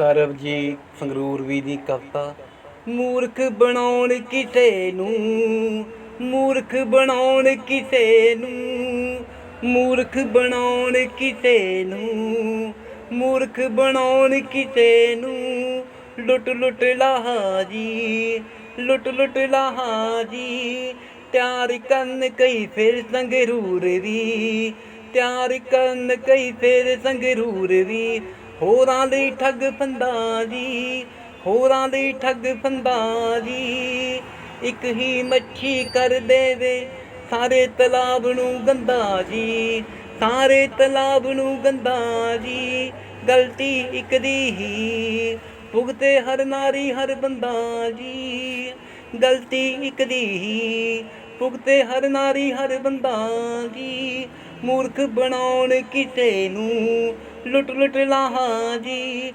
ਸਰਬਜੀਤ ਸੰਗਰੂਰ ਵੀ ਦੀ ਕਵਿਤਾ, ਮੂਰਖ ਬਣਾਉਣ ਕਿਸੇ ਨੂੰ, ਮੂਰਖ ਬਣਾਉਣ ਕਿਸੇ ਨੂੰ, ਮੂਰਖ ਬਣਾਉਣ ਕਿਸੇ ਨੂੰ, ਮੂਰਖ ਬਣਾਉਣ ਕਿਸੇ ਨੂੰ। ਲੁੱਟ ਲੁੱਟ ਲਾਹਾ ਜੀ, ਲੁੱਟ ਲੁੱਟ ਲਾਹਾ ਜੀ, ਤਿਆਰ ਕਰਨ ਕਈ ਫਿਰ ਸੰਗਰੂਰ ਦੀ ਤਿਆਰ ਕਰਨ ਕਈ ਫਿਰ ਸੰਗਰੂਰ ਦੀ ਹੋਰਾਂ ਲਈ ਠੱਗ ਫੰਦਾ ਜੀ, ਹੋਰਾਂ ਲਈ ਠੱਗ ਫੰਦਾ ਜੀ। ਇੱਕ ਹੀ ਮੱਛੀ ਕਰ ਦੇਵੇ ਸਾਰੇ ਤਲਾਬ ਨੂੰ ਗੰਦਾ ਜੀ, ਸਾਰੇ ਤਲਾਬ ਨੂੰ ਗੰਦਾ ਜੀ। ਗਲਤੀ ਇੱਕ ਦੀ ਹੀ, ਭੁਗਤੇ ਹਰ ਨਾਰੀ ਹਰ ਬੰਦਾ ਜੀ। ਗਲਤੀ ਇੱਕ ਦੀ ਹੀ, ਭੁਗਤੇ ਹਰ ਨਾਰੀ ਹਰ ਬੰਦਾ ਜੀ। ਮੂਰਖ ਬਣਾਉਣ ਕਿਸੇ ਨੂੰ ਲੁੱਟ ਲੁੱਟ ਲਾਹਾ ਜੀ।